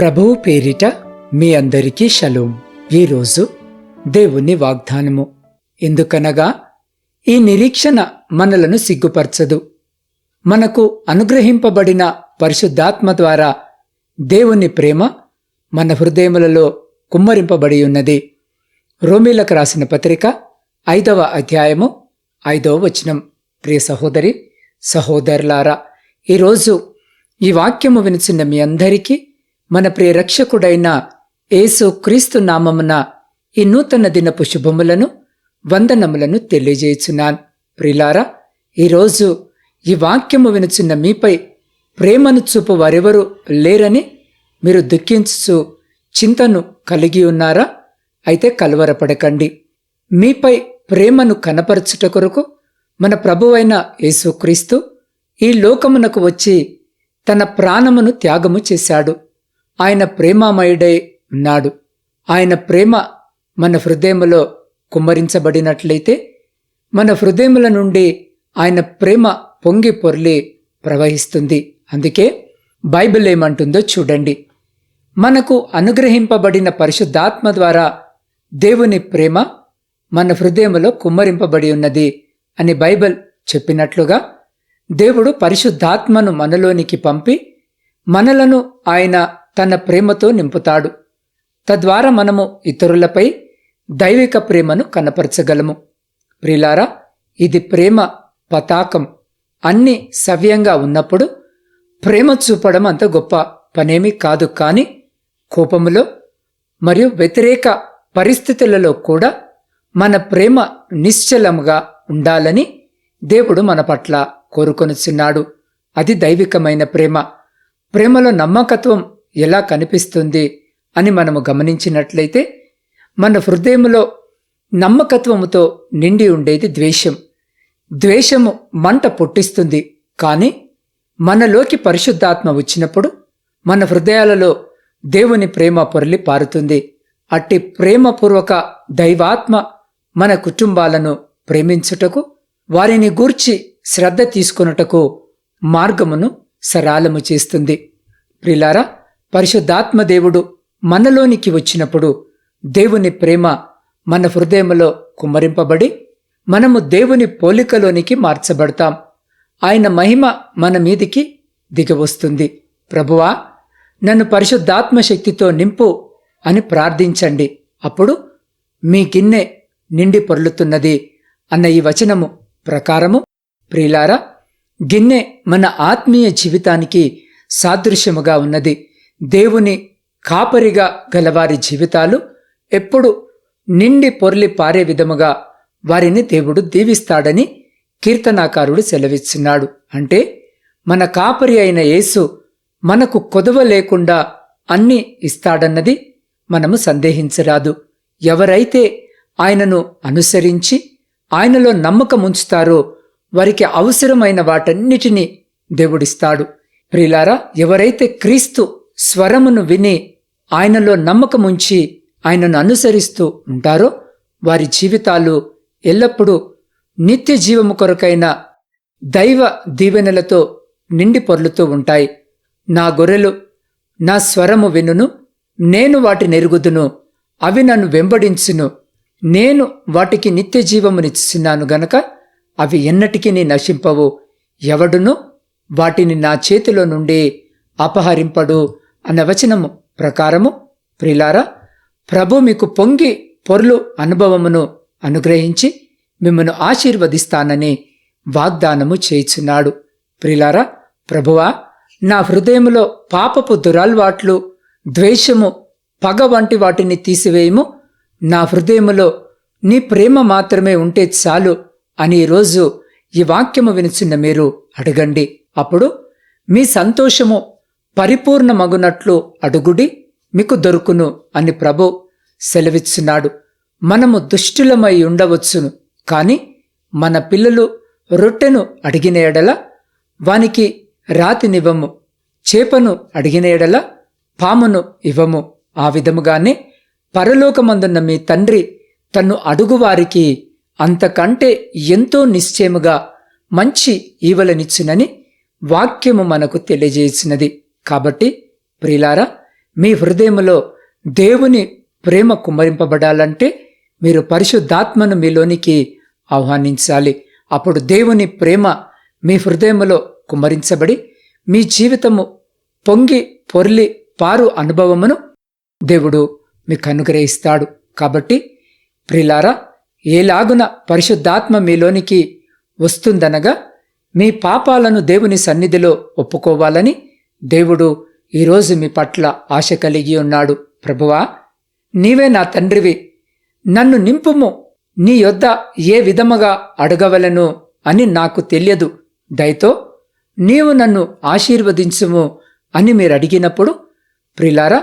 ప్రభువు పేరిట మీ అందరికీ షలోం. ఈరోజు దేవుని వాగ్దానము. ఎందుకనగా ఈ నిరీక్షణ మనలను సిగ్గుపరచదు. మనకు అనుగ్రహింపబడిన పరిశుద్ధాత్మ ద్వారా దేవుని ప్రేమ మన హృదయములలో కుమ్మరింపబడి ఉన్నది. రోమిలకు రాసిన పత్రిక ఐదవ అధ్యాయము ఐదవ వచనం. ప్రియ సహోదరి సహోదరులారా ఈరోజు ఈ వాక్యము వినిచిన మీ అందరికీ మన ప్రియ రక్షకుడైన క్రీస్తు నామమున ఈ నూతన దినపు శుభములను వందనములను తెలియజేయుచున్నాను. ప్రిలారా ఈరోజు ఈ వాక్యము వినుచున్న మీపై ప్రేమను చూపు వారెవరు లేరని మీరు దుఃఖించు చింతను కలిగి ఉన్నారా? అయితే కలవరపడకండి. మీపై ప్రేమను కనపరచుట కొరకు మన ప్రభువైన యేసుక్రీస్తు ఈ లోకమునకు వచ్చి తన ప్రాణమును త్యాగము చేశాడు. ఆయన ప్రేమమయుడై ఉన్నాడు. ఆయన ప్రేమ మన హృదయములో కుమ్మరించబడినట్లయితే మన హృదయముల నుండి ఆయన ప్రేమ పొంగి పొర్లి ప్రవహిస్తుంది. అందుకే బైబిల్ ఏమంటుందో చూడండి. మనకు అనుగ్రహింపబడిన పరిశుద్ధాత్మ ద్వారా దేవుని ప్రేమ మన హృదయములో కుమ్మరింపబడి ఉన్నది అని బైబిల్ చెప్పినట్లుగా దేవుడు పరిశుద్ధాత్మను మనలోనికి పంపి మనలను ఆయన తన ప్రేమతో నింపుతాడు. తద్వారా మనము ఇతరులపై దైవిక ప్రేమను కనపరచగలము. ప్రిలారా ఇది ప్రేమ పతాకం. అన్ని సవ్యంగా ఉన్నప్పుడు ప్రేమ చూపడం అంత గొప్ప పనేమీ కాదు కానీ కోపములో మరియు వ్యతిరేక పరిస్థితులలో కూడా మన ప్రేమ నిశ్చలముగా ఉండాలని దేవుడు మన పట్ల కోరుకొనుచున్నాడు. అది దైవికమైన ప్రేమ. ప్రేమలో నమ్మకత్వం ఎలా కనిపిస్తుంది అని మనము గమనించినట్లయితే మన హృదయంలో నమ్మకత్వముతో నిండి ఉండేది ద్వేషం. ద్వేషము మంట పుట్టిస్తుంది కానీ మనలోకి పరిశుద్ధాత్మ వచ్చినప్పుడు మన హృదయాలలో దేవుని ప్రేమ పొరలి పారుతుంది. అట్టి ప్రేమపూర్వక దైవాత్మ మన కుటుంబాలను ప్రేమించుటకు వారిని గూర్చి శ్రద్ధ తీసుకొనుటకు మార్గమును సరాలము చేస్తుంది. ప్రిలారా పరిశుద్ధాత్మ దేవుడు మనలోనికి వచ్చినప్పుడు దేవుని ప్రేమ మన హృదయములో కుమ్మరింపబడి మనము దేవుని పోలికలోనికి మార్చబడతాం. ఆయన మహిమ మన మీదికి దిగవస్తుంది ప్రభువా నన్ను పరిశుద్ధాత్మ శక్తితో నింపు అని ప్రార్థించండి. అప్పుడు మీ గిన్నె నిండి పొర్లుతున్నది అన్న ఈ వచనము ప్రకారము. ప్రియులారా గిన్నె మన ఆత్మీయ జీవితానికి సాదృశ్యముగా ఉన్నది. దేవుని కాపరిగా గలవారి జీవితాలు ఎప్పుడు నిండి పొర్లి పారే విధముగా వారిని దేవుడు దీవిస్తాడని కీర్తనాకారుడు సెలవిస్తున్నాడు అంటే మన కాపరి అయిన యేసు మనకు కొదవ లేకుండా అన్ని ఇస్తాడన్నది మనము సందేహించరాదు. ఎవరైతే ఆయనను అనుసరించి ఆయనలో నమ్మకం ఉంచుతారో వారికి అవసరమైన వాటన్నిటినీ దేవుడిస్తాడు. ప్రిలారా ఎవరైతే క్రీస్తు స్వరమును విని ఆయనలో నమ్మకముంచి ఆయనను అనుసరిస్తూ ఉంటారో వారి జీవితాలు ఎల్లప్పుడూ నిత్య జీవము కొరకైన దైవ దీవెనలతో నిండి పొర్లుతూ ఉంటాయి. నా గొర్రెలు నా స్వరము వినును నేను వాటి నెరుగుదును అవి నన్ను వెంబడించును. నేను వాటికి నిత్య జీవమునిచ్చున్నాను గనక అవి ఎన్నటికీ నీ నశింపవు. ఎవడును వాటిని నా చేతిలో నుండి అపహరింపడు. అన్న వచనము ప్రకారము ప్రిలారా ప్రభు మీకు పొంగి పొర్లు అనుభవమును అనుగ్రహించి మిమ్మను ఆశీర్వదిస్తానని వాగ్దానము చేయుచున్నాడు. ప్రిలారా ప్రభువా నా హృదయములో పాపపు దురల్వాట్లు ద్వేషము పగ వంటి వాటిని తీసివేయము. నా హృదయములో నీ ప్రేమ మాత్రమే ఉంటే చాలు అని ఈరోజు ఈ వాక్యము వినుచున్న మీరు అడగండి. అప్పుడు మీ సంతోషము పరిపూర్ణమగునట్లు అడుగుడి మీకు దొరుకును అని ప్రభు సెలవిచ్చున్నాడు. మనము దుష్టులమై ఉండవచ్చును కాని మన పిల్లలు రొట్టెను అడిగిన ఎడల వానికి రాతినివ్వము చేపను అడిగిన ఎడల పామును ఇవ్వము. ఆ విధముగానే పరలోకమందున్న మీ తండ్రి తన్ను అడుగువారికి అంతకంటే ఎంతో నిశ్చయముగా మంచి ఈవలనిచ్చునని వాక్యము మనకు తెలియజేసినది. కాబట్టి ప్రిలారా మీ హృదయములో దేవుని ప్రేమ కుమ్మరింపబడాలంటే మీరు పరిశుద్ధాత్మను మీలోనికి ఆహ్వానించాలి. అప్పుడు దేవుని ప్రేమ మీ హృదయములో కుమ్మరించబడి మీ జీవితము పొంగి పొర్లి పారు అనుభవమును దేవుడు మీకు అనుగ్రహిస్తాడు. కాబట్టి ప్రిలారా ఏలాగున పరిశుద్ధాత్మ మీలోనికి వస్తుందనగా మీ పాపాలను దేవుని సన్నిధిలో ఒప్పుకోవాలని దేవుడు ఈరోజు మీ పట్ల ఆశ కలిగి ఉన్నాడు. ప్రభువా నీవే నా తండ్రివి. నన్ను నింపుము. నీ యొద్ద ఏ విధముగా అడగవలను అని నాకు తెలియదు. దయతో నీవు నన్ను ఆశీర్వదించుము అని మీరు అడిగినప్పుడు ప్రిలారా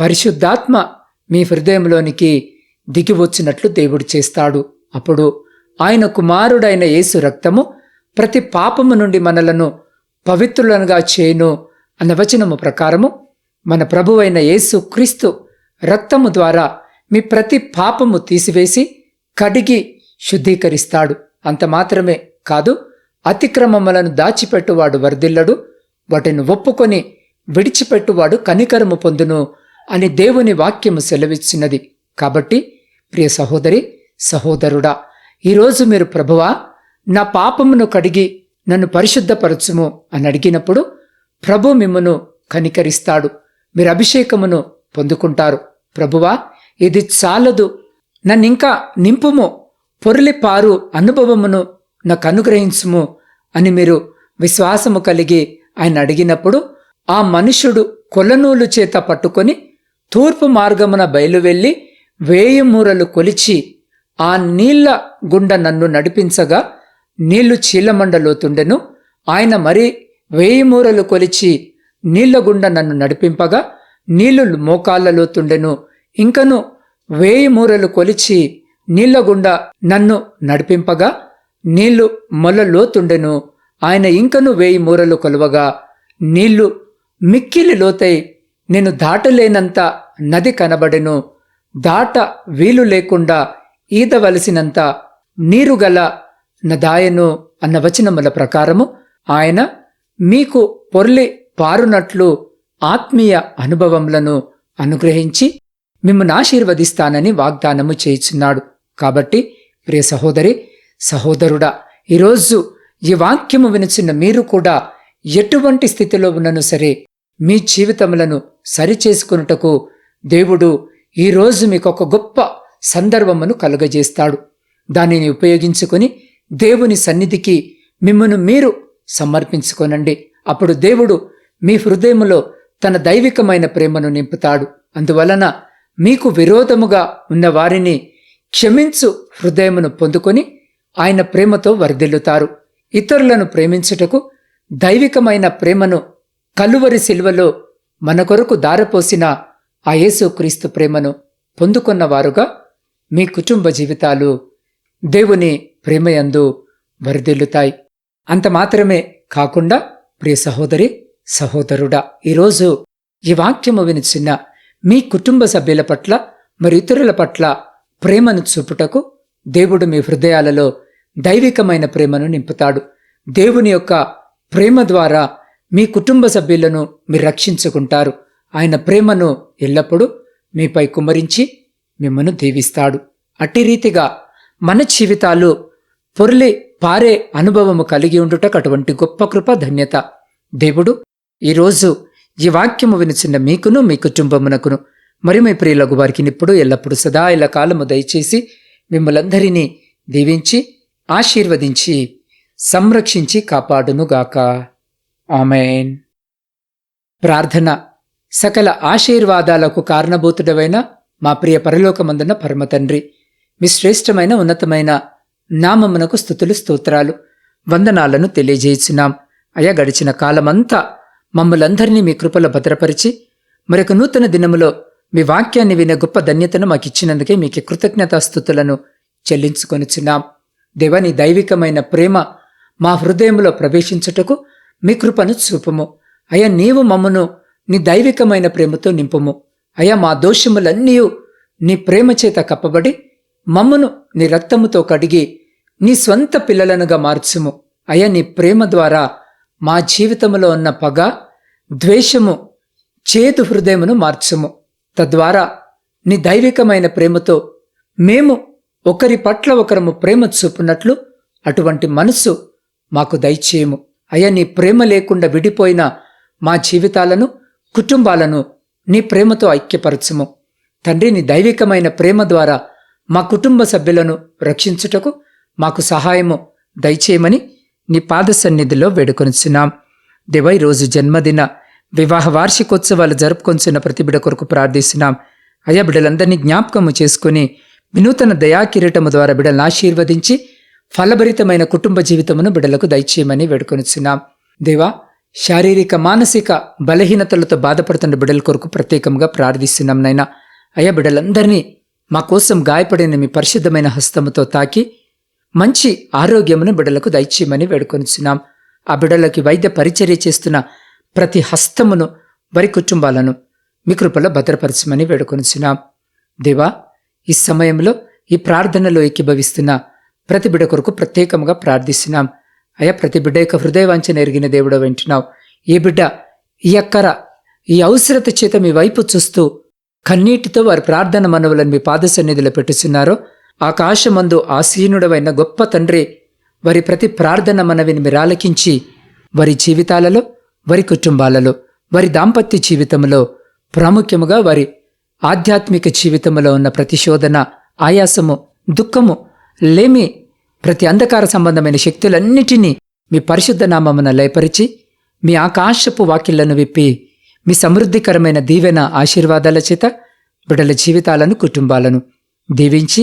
పరిశుద్ధాత్మ మీ హృదయంలోనికి దిగివచ్చినట్లు దేవుడు చేస్తాడు. అప్పుడు ఆయన కుమారుడైన యేసు రక్తము ప్రతి పాపము నుండి మనలను పవిత్రులనుగా చేయను అన్న వచనము ప్రకారము మన ప్రభువైన యేసు క్రీస్తు రక్తము ద్వారా మీ ప్రతి పాపము తీసివేసి కడిగి శుద్ధీకరిస్తాడు. అంత మాత్రమే కాదు అతిక్రమములను దాచిపెట్టువాడు వర్ధిల్లడు వాటిని ఒప్పుకొని విడిచిపెట్టువాడు కనికరము పొందును అని దేవుని వాక్యము సెలవిచ్చినది. కాబట్టి ప్రియ సహోదరి సహోదరుడా ఈరోజు మీరు ప్రభువా నా పాపమును కడిగి నన్ను పరిశుద్ధపరచుము అని అడిగినప్పుడు ప్రభు మిమ్మను కనికరిస్తాడు. మీరు అభిషేకమును పొందుకుంటారు. ప్రభువా ఇది చాలదు. నన్నింకా నింపుము. పొరలిపారు అనుభవమును నాకు అనుగ్రహించుము అని మీరు విశ్వాసము కలిగి ఆయన అడిగినప్పుడు ఆ మనుషుడు కొలనూలు చేత పట్టుకొని తూర్పు మార్గమున బయలువెళ్ళి వేయి మూరలు కొలిచి ఆ నీళ్ళ గుండ నన్ను నడిపించగా నీళ్ళు చీలమండలోతుండెను. ఆయన మరి వేయి మూరలు కొలిచి నీళ్ళగుండ నన్ను నడిపింపగా నీళ్ళు మోకాళ్ళలోతుండెను ఇంకను వేయి మూరలు కొలిచి నీళ్ళగుండ నన్ను నడిపింపగా నీళ్ళు మొలలోతుండెను ఆయన ఇంకను వేయి మూరలు కొలవగా నీళ్ళు మిక్కిలి లోతై నేను దాటలేనంత నది కనబడెను. దాట వీలు లేకుండా ఈదవలసినంత నీరుగల నదాయను అన్న వచనముల ప్రకారము ఆయన మీకు పొర్లి పారునట్లు ఆత్మీయ అనుభవములను అనుగ్రహించి మిమ్మల్ని ఆశీర్వదిస్తానని వాగ్దానము చేయుచున్నాడు. కాబట్టి ప్రియ సహోదరి సహోదరుడా ఈరోజు ఈ వాక్యము వినిచిన మీరు కూడా ఎటువంటి స్థితిలో ఉన్నను సరే మీ జీవితములను సరిచేసుకున్నటకు దేవుడు ఈరోజు మీకు ఒక గొప్ప సందర్భమును కలుగజేస్తాడు. దానిని ఉపయోగించుకొని దేవుని సన్నిధికి మిమ్మను మీరు సమర్పించుకోనండి. అప్పుడు దేవుడు మీ హృదయములో తన దైవికమైన ప్రేమను నింపుతాడు. అందువలన మీకు విరోధముగా ఉన్న వారిని క్షమించు హృదయమును పొందుకొని ఆయన ప్రేమతో వర్ధిల్లుతారు ఇతరులను ప్రేమించుటకు దైవికమైన ప్రేమను కలువరి శిల్వలో మన కొరకు దారపోసిన ఆ యేసుక్రీస్తు ప్రేమను పొందుకున్నవారుగా మీ కుటుంబ జీవితాలు దేవుని ప్రేమయందు వరిదిల్లుతాయి. అంత మాత్రమే కాకుండా ప్రియ సహోదరి సహోదరుడా ఈరోజు ఈ వాక్యము వినిచిన్న మీ కుటుంబ సభ్యుల పట్ల మరి ఇతరుల పట్ల ప్రేమను చూపుటకు దేవుడు మీ హృదయాలలో దైవికమైన ప్రేమను నింపుతాడు. దేవుని యొక్క ప్రేమ ద్వారా మీ కుటుంబ సభ్యులను మీరు రక్షించుకుంటారు. ఆయన ప్రేమను ఎల్లప్పుడూ మీపై కుమరించి మిమ్మను దీవిస్తాడు. అట్టి రీతిగా మన జీవితాలు పొర్లి పారే అనుభవము కలిగి ఉండుటకు అటువంటి గొప్ప కృప ధన్యత. దేవుడు ఈరోజు ఈ వాక్యము వినిచిన మీకును మీ కుటుంబమునకును మరి మీ ప్రియులకు వారికి ఇప్పుడు ఎల్లప్పుడూ సదా ఇలా కాలము దయచేసి మిమ్మలందరినీ దీవించి ఆశీర్వదించి సంరక్షించి కాపాడునుగాక. ఆమెన్. ప్రార్థన సకల ఆశీర్వాదాలకు కారణభూతుడవైన మా ప్రియ పరలోకమందున పరమతండ్రి మీ శ్రేష్టమైన ఉన్నతమైన నామమునకు స్థుతులు స్తోత్రాలు. వందనాలను తెలియజేయుచున్నాం. అయా గడిచిన కాలమంతా మమ్మలందరినీ మీ కృపలో భద్రపరిచి మరొక నూతన దినములో మీ వాక్యాన్ని వినే గొప్ప ధన్యతను మాకిచ్చినందుకే మీకు కృతజ్ఞతాస్థుతులను చెల్లించుకొనిచున్నాం. దేవని దైవికమైన ప్రేమ మా హృదయంలో ప్రవేశించుటకు మీ కృపను చూపము. అయా నీవు మమ్మను నీ దైవికమైన ప్రేమతో నింపుము. అయ్యా మా దోషములన్నీ నీ ప్రేమ చేత కప్పబడి మమ్మను నీ రక్తముతో కడిగి నీ స్వంత పిల్లలనుగా మార్చుము. అయ్యా నీ ప్రేమ ద్వారా మా జీవితంలో ఉన్న పగ ద్వేషము చేతు హృదయమును మార్చుము. తద్వారా నీ దైవికమైన ప్రేమతో మేము ఒకరి పట్ల ఒకరము ప్రేమ చూపునట్లు అటువంటి మనస్సు మాకు దయచేయము. అయ్యా నీ ప్రేమ లేకుండా విడిపోయిన మా జీవితాలను కుటుంబాలను నీ ప్రేమతో ఐక్యపరచుము. తండ్రి నీ దైవికమైన ప్రేమ ద్వారా మా కుటుంబ సభ్యులను రక్షించుటకు మాకు సహాయము దయచేయమని నీ పాద సన్నిధిలో వేడుకొనిచున్నాం. దేవా ఈరోజు జన్మదిన వివాహ వార్షికోత్సవాలు జరుపుకొంచున్న ప్రతి బిడ కొరకు ప్రార్థిస్తున్నాం. అయ్యా బిడ్డలందరినీ జ్ఞాపకము చేసుకుని వినూతన దయాకిరీటము ద్వారా బిడలను ఆశీర్వదించి ఫలభరితమైన కుటుంబ జీవితమును బిడ్డలకు దయచేయమని వేడుకొనిచున్నాం. దేవా శారీరక మానసిక బలహీనతలతో బాధపడుతున్న బిడ్డల కొరకు ప్రత్యేకంగా ప్రార్థిస్తున్నాం నైనా అయ్యా బిడ్డలందరినీ మా కోసం గాయపడిన మీ పరిశుద్ధమైన హస్తముతో తాకి మంచి ఆరోగ్యమును బిడ్డలకు దయచేయమని వేడుకొనిచున్నాం. ఆ బిడ్డలకి వైద్య పరిచర్య చేస్తున్న ప్రతి హస్తమును వారి కుటుంబాలను మీ కృపలో భద్రపరచమని వేడుకొనిచున్నాం. దేవా ఈ సమయంలో ఈ ప్రార్థనలో ఏకీభవిస్తున్న ప్రతి బిడ కొరకు ప్రత్యేకంగా ప్రార్థిస్తున్నాం. అయ్యా ప్రతి బిడ్డ యొక్క హృదయవాంఛన ఎరిగిన దేవుడు వింటున్నావు ఈ బిడ్డ ఈ అక్కర ఈ అవసరత చేత మీ వైపు చూస్తూ కన్నీటితో వారి ప్రార్థన మనవులను మీ పాద సన్నిధిలో పెట్టుచున్నారో ఆకాశమందు ఆసీనుడవైన గొప్ప తండ్రి వారి ప్రతి ప్రార్థన మనవిని మీరు ఆలకించి వారి జీవితాలలో వారి కుటుంబాలలో వారి దాంపత్య జీవితంలో ప్రాముఖ్యముగా వారి ఆధ్యాత్మిక జీవితంలో ఉన్న ప్రతిశోధన ఆయాసము దుఃఖము లేమి ప్రతి అంధకార సంబంధమైన శక్తులన్నిటినీ మీ పరిశుద్ధ నామమున లయపరిచి మీ ఆకాశపు వాకిళ్ళను విప్పి మీ సమృద్ధికరమైన దీవెన ఆశీర్వాదాల చేత బిడ్డల జీవితాలను కుటుంబాలను దీవించి